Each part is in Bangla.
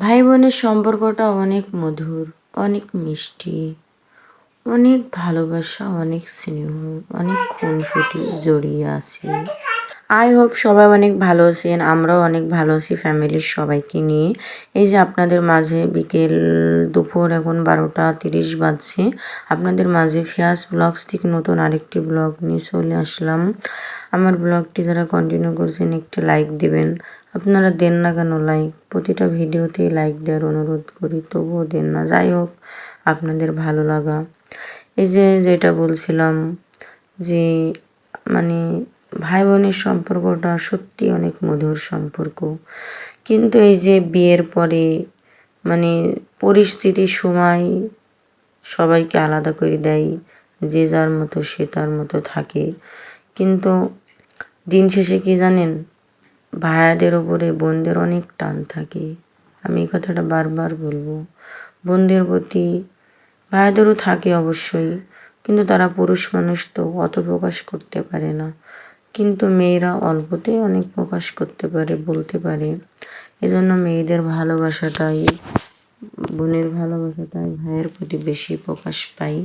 ভাই বোনের সম্পর্কটা অনেক মধুর, অনেক মিষ্টি, অনেক ভালোবাসা, অনেক স্নেহ, অনেক খুনসুটি জড়িয়ে আছে। আই হোপ সবাই অনেক ভালো আছেন, আমরাও অনেক ভালো আছি ফ্যামিলির সবাইকে নিয়ে। এই যে আপনাদের মাঝে বিকেল দুপুর, এখন বারোটা তিরিশ বাজছে। আপনাদের মাঝে ফিয়াস ব্লগস থেকে নতুন আরেকটি ব্লগ নিয়ে চলে আসলাম। আমার ব্লগটি যারা কন্টিনিউ করছেন, একটু লাইক দিবেন। আপনারা দেন না কেন লাইক প্রতিটা ভিডিওতেই লাইক দেওয়ার অনুরোধ করি, তবুও দেন না। যাই হোক, আপনাদের ভালো লাগা। এই যে যেটা বলছিলাম যে মানে ভাই বোনের সম্পর্কটা সত্যি অনেক মধুর সম্পর্ক। কিন্তু এই যে বিয়ের পরে মানে পরিস্থিতির সময় সবাইকে আলাদা করে দেয়, যে যার মতো সে তার মতো থাকে। কিন্তু দিন শেষে কি জানেন? ভাইয়াদের ওপরে বোনদের অনেক টান থাকে। আমি এই কথাটা বারবার বলব। বোনদের প্রতি ভাইয়াদেরও থাকে অবশ্যই, কিন্তু তারা পুরুষ মানুষ তো অত প্রকাশ করতে পারে না। কিন্তু মেয়েরা অল্পতেই অনেক প্রকাশ করতে পারে, বলতে পারে। এজন্য মেয়েদের ভালোবাসাটাই, বোনের ভালোবাসাটাই ভাইয়ের প্রতি বেশি প্রকাশ পাই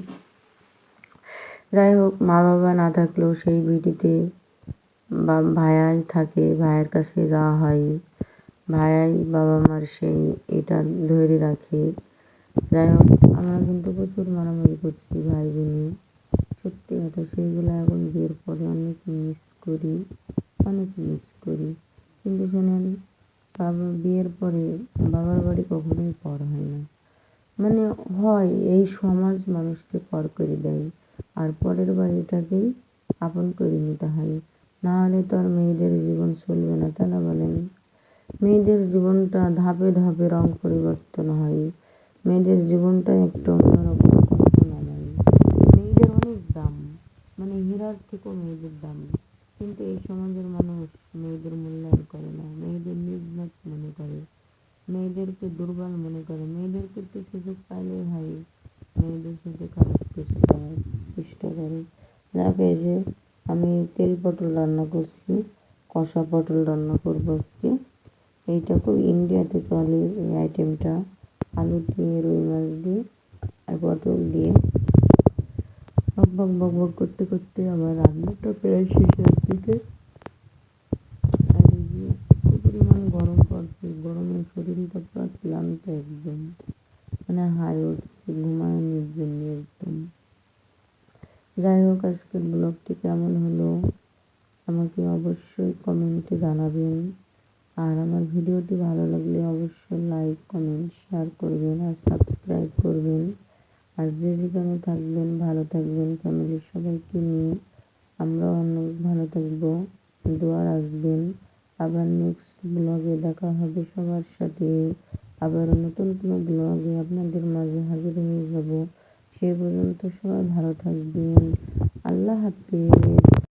যাই হোক মা বাবা না থাকলেও সেই ভিডিতে বা ভাইয়াই থাকে ভাইয়ের কাছে যাওয়া হয়। ভাইয়াই বাবা মার সেই এটা ধরে রাখে। যাই হোক আমরা কিন্তু প্রচুর মারামারি করছি ভাই বোনে সত্যি কথা, সেইগুলো এখন বিয়ের পরে অনেক মিস করি, অনেক মিস করি। কিন্তু শোনেন, বাবা, বিয়ের পরে বাবার বাড়ি কখনোই পর হয় না। মানে হয়, এই সমাজ মানুষকে পর করে দেয়। আর পরের বাড়িটাকেই আপন করে নিতে হয়। না হলে তো আর মেয়েদের জীবন চলবে না না বলেন? মেয়েদের জীবনটা ধাপে ধাপে রং পরিবর্তন হয়। মেয়েদের জীবনটা একটু অন্যরকম কষ্টময় মেয়েদের অনেক দাম মানে হীরার থেকেও মেয়েদের দাম। কিন্তু এই সমাজের মানুষ মেয়েদের মূল্যায়ন করে না, মেয়েদের নির্যাত মনে করে, মেয়েদেরকে দুর্বল মনে করে, মেয়েদেরকে একটু সুযোগ পাইলে হয় মেয়েদের সাথে খারাপ কিছু করার চেষ্টা করে। যাক যে আমি তেল পটল রান্না করছি, কষা পটল রান্না করব আজকে। এইটা খুব ইন্ডিয়াতে চলে এই আইটেমটা। আলু দিয়ে, রুই মাছ দিয়ে আর পটল দিয়ে। বক বক বক বক করতে করতে আমার রান্নাটা প্রায় শেষের দিকে। আর এই যে পরিমাণ গরম পড়ছে গরমে শরীরটা পুরো ক্লান্ত একদম। মানে হাই উঠছে ঘুমানোর জন্য একদম। যাই হোক, আজকের ব্লগটি কেমন হলো আমাকে অবশ্যই কমেন্টে জানাবেন। আর আমার ভিডিওটি ভালো লাগলে অবশ্যই লাইক, কমেন্ট, শেয়ার করবেন আর সাবস্ক্রাইব করবেন। আর যে যেখানে থাকবেন, ভালো থাকবেন ফ্যামিলির সবাইকে নিয়ে। আমরাও অনেক ভালো থাকব। দোয়া রাখবেন। আবার নেক্সট ব্লগে দেখা হবে সবার সাথে। আবার নতুন কোনো ব্লগে আপনাদের মাঝে হাজির হয়ে যাব। সেই পর্যন্ত সবাই ভালো থাকবেন। আল্লাহ হাফিজ।